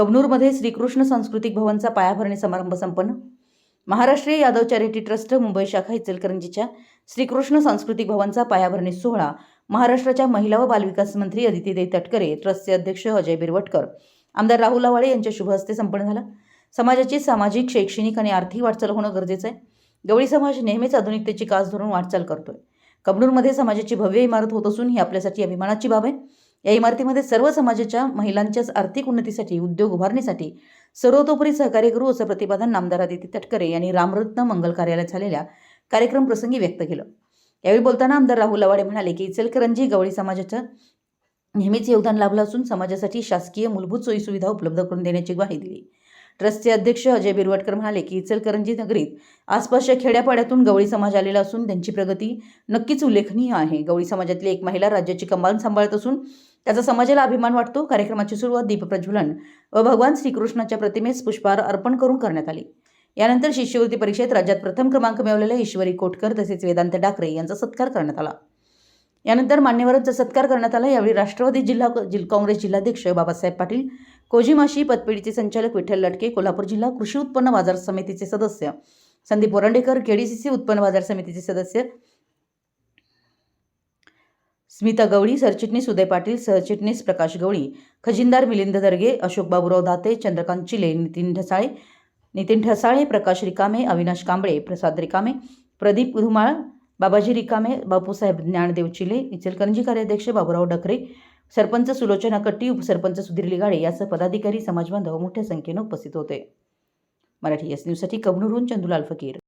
कबनूरमध्ये श्रीकृष्ण सांस्कृतिक भवनचा पायाभरणी समारंभ संपन्न. महाराष्ट्रीय यादव चॅरिटी ट्रस्ट मुंबई शाखा इचलकरंजीच्या श्रीकृष्ण सांस्कृतिक भवनचा पायाभरणी सोहळा महाराष्ट्राच्या महिला व बालविकास मंत्री अदितीदेवी तटकरे ट्रस्टचे अध्यक्ष अजय बिरवटकर आमदार राहुल आवाळे यांच्या शुभ हस्ते संपन्न झाला. समाजाची सामाजिक शैक्षणिक आणि आर्थिक वाटचाल होणं गरजेचं आहे. गवळी समाज नेहमीच आधुनिकतेची कास धरून वाटचाल करतोय. कबनूरमध्ये समाजाची भव्य इमारत होत असून ही आपल्यासाठी अभिमानाची बाब आहे. या इमारतीमध्ये सर्व समाजाच्या महिलांच्याच आर्थिक उन्नतीसाठी उद्योग उभारणीसाठी सर्वतोपरी सहकार्य करू असं प्रतिपादन नामदार आदित्य तटकरे यांनी रामरत्न मंगल कार्यालयात झालेल्या कार्यक्रम प्रसंगी व्यक्त केलं. यावेळी बोलताना आमदार राहुल लवाडे म्हणाले की इचलकरंजी गवळी समाजाच्या नेहमीच योगदान लाभलं असून समाजासाठी शासकीय मूलभूत सोयीसुविधा उपलब्ध करून देण्याची ग्वाही दिली. ट्रस्टचे अध्यक्ष अजय बिरवटकर म्हणाले की इचलकरंजी नगरीत आसपासच्या खेड्यापाड्यातून गवळी समाज आलेला असून त्यांची प्रगती नक्कीच उल्लेखनीय आहे. गवळी समाजातली एक महिला राज्याची कमाल सांभाळत असून त्याचा समाजाला अभिमान वाटतो. कार्यक्रमाची सुरुवात दीपप्रज्वलन व भगवान श्रीकृष्णाच्या प्रतिमेस पुष्पहार अर्पण करून करण्यात आली. यानंतर शिष्यवृत्ती परीक्षेत राज्यात प्रथम क्रमांक मिळवलेल्या ईश्वरी कोटकर तसेच वेदांत डाकरे यांचा सत्कार करण्यात आला. यानंतर मान्यवरांचा सत्कार करण्यात आला. यावेळी राष्ट्रवादी जिल्हा जिल काँग्रेस जिल्हाध्यक्ष बाबासाहेब पाटील कोजीमाशी पतपेढीचे संचालक विठ्ठल लटके कोल्हापूर जिल्हा कृषी उत्पन्न बाजार समितीचे सदस्य संदीप वरंडेकर केडीसीसी उत्पन्न बाजार समितीचे सदस्य स्मिता गवळी सरचिटणीस उदय पाटील सरचिटणीस प्रकाश गवळी खजिनदार मिलिंद दर्गे अशोक बाबूराव दाते चंद्रकांत चिले नितीन ढसाळे नितीन ठसाळे प्रकाश रिकामे अविनाश कांबळे प्रसाद रिकामे प्रदीप धुमाळ बाबाजी रिकामे बापूसाहेब ज्ञानदेव चिले इचलकरंजी कार्याध्यक्ष बाबूराव डकरे सरपंच सुलोचना कट्टी उपसरपंच सुधीर लिगाडे यासह पदाधिकारी समाजबांधव मोठ्या संख्येनं उपस्थित होते. मराठी एस न्यूजसाठी कबनूरहून चंदुलाल फकीर.